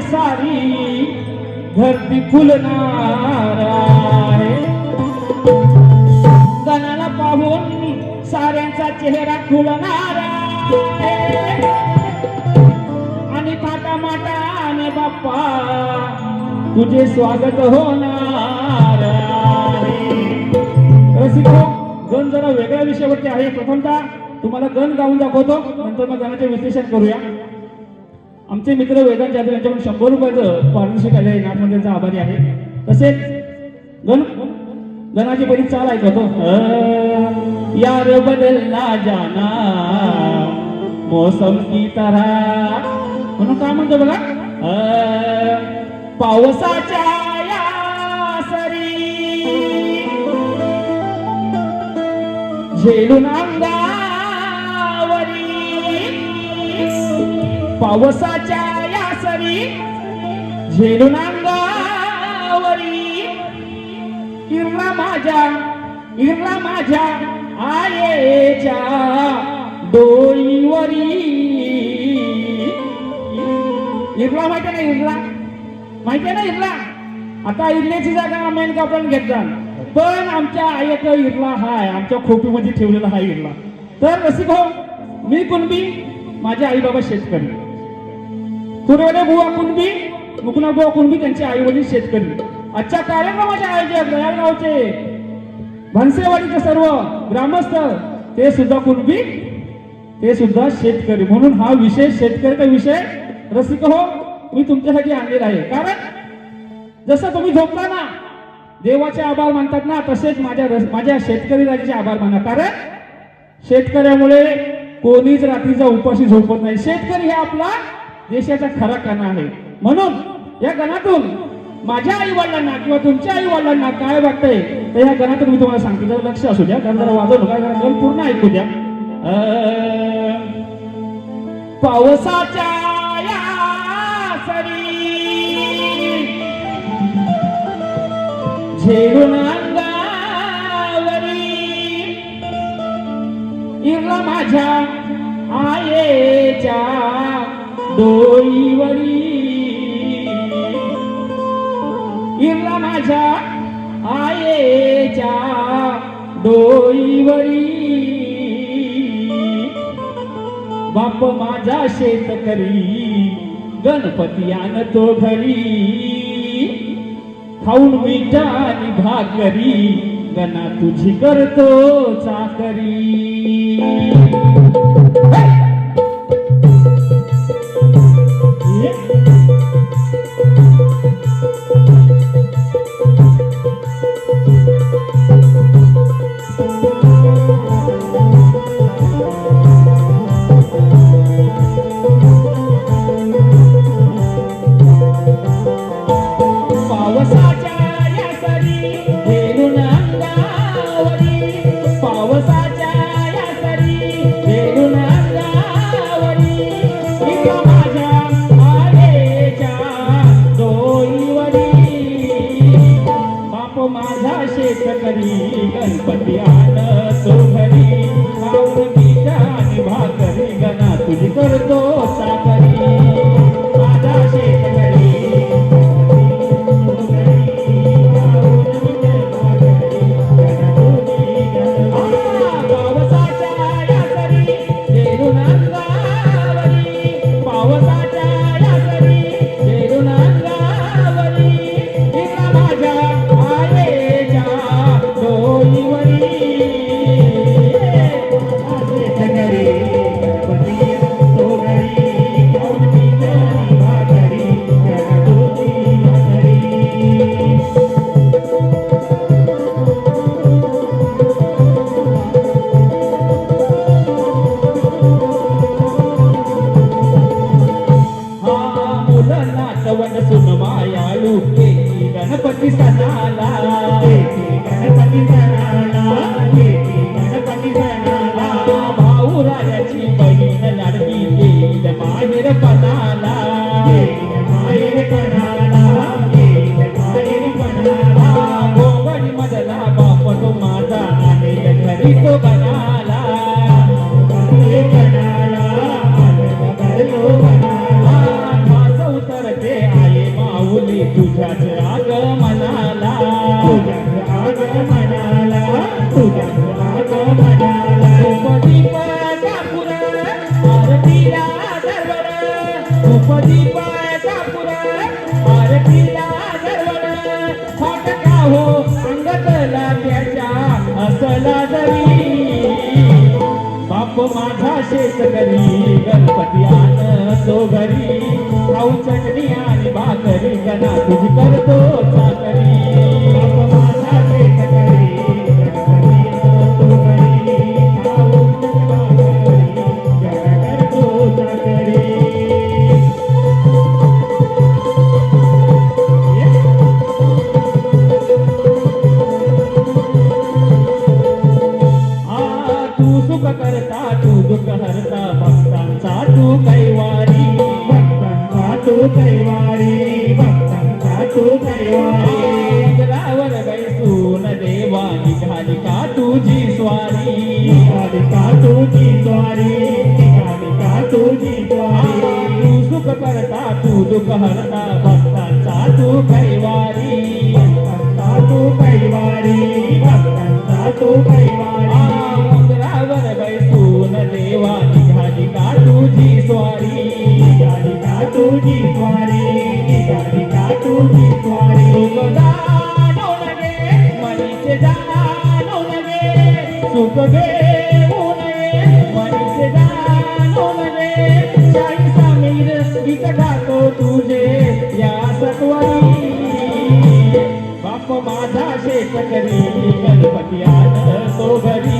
सारी धरती फुलणार आहे. गणाला पाहून साऱ्यांचा चेहरा खुलणार आणि आणि थाटा आणि बाप्पा तुझे स्वागत होणार रसिको हो, गण जरा वेगळ्या विषयावरती आहे. प्रथमतः तुम्हाला गण गाऊन दाखवतो. नंतर मग गणाचे विश्लेषण करूया. आमचे मित्र वेदांत जाधव यांच्याकडून शंभर रुपयाचं पार्टनरशिप आले नाथ त्यांचा आभारी आहे. तसेच गण गणाची पहिली चाल ऐकतो यार बदलला जाना मौसम की तरा. म्हणून काय म्हणतो बघा? पावसाच्या या सरी. झेलून अंगा पावसाच्या या सरी झेलून अंगावरी. इरला माझ्या इरला माझ्या आयेच्या डोईवरी इरला माहिती ना इरला? माहिती ना इरला? आता इरल्याची जागा मेन कापड घेतला पण आमच्या आईक इरला हाय आमच्या खोपीमध्ये ठेवलेला हा इरला. तर रसिक हो मी कुणबी? माझ्या आई बाबा शेतकरी. तुरवले बुवा कुणबी मुकुना बुवा कुणबी त्यांचे आई वडील शेतकरी. आजच्या कार्यक्रमाचे आयोजक दयाळगावचे भनसेवाडीचे सर्व ग्रामस्थ ते सुद्धा कुणबी ते सुद्धा शेतकरी. म्हणून हा विषय शेतकऱ्याचा विषय रसिक हो मी तुमच्यासाठी आणलेला आहे. कारण जसं तुम्ही झोपता ना देवाचे आभार मानतात ना तसेच माझ्या रस- माझ्या शेतकरी राजाचे आभार माना कारण शेतकऱ्यामुळे कोणीच रात्रीचा उपाशी झोपत नाही. शेतकरी हे आपला देशाचा खरा कणा आहे. म्हणून या गणातून माझ्या आई वडिलांना किंवा तुमच्या आई वडिलांना काय वाटतंय तर या गणातून मी तुम्हाला सांगतो. जर लक्ष असू द्या कारण जरा वाजवलं काय जरा पूर्ण ऐकू द्या. पावसाच्या सरी झेडून डोईवरी इरला माझ्या आयेच्या डोईवरी बाप माझा शेतकरी गणपती आणतो घरी. खाऊन मिठा आणि भाकरी गणा तुझी करतो चाकरी. Yeah. हो, माझा शेत घरी गणपती आण तो घरी. खाऊ चटणी आणि भाकरी गणा तुझी करतो. भक्तांचा तू कैवारी भक्तांचा तू कैवारी भक्तांचा तू कैवारी रावण बैसून देवा निघाली का तुझी स्वारी निघाली का तुझी स्वारी निघाली का तुझी स्वारी तू सुख करता तू दुःख हरता भक्तांचा तू कैवारी भक्तांचा तू कैवारी भक्तांचा तुझी स्वारी निघाली का तुझी स्वारी सुख जाणो लगे मनीचे जाणो लगे सुख घेऊ नये मनीचे जाणो लगे शाही समीर गीत गातो तुझे या सत्वरी. बाप माझा शेतकरी गणपती आण तो घरी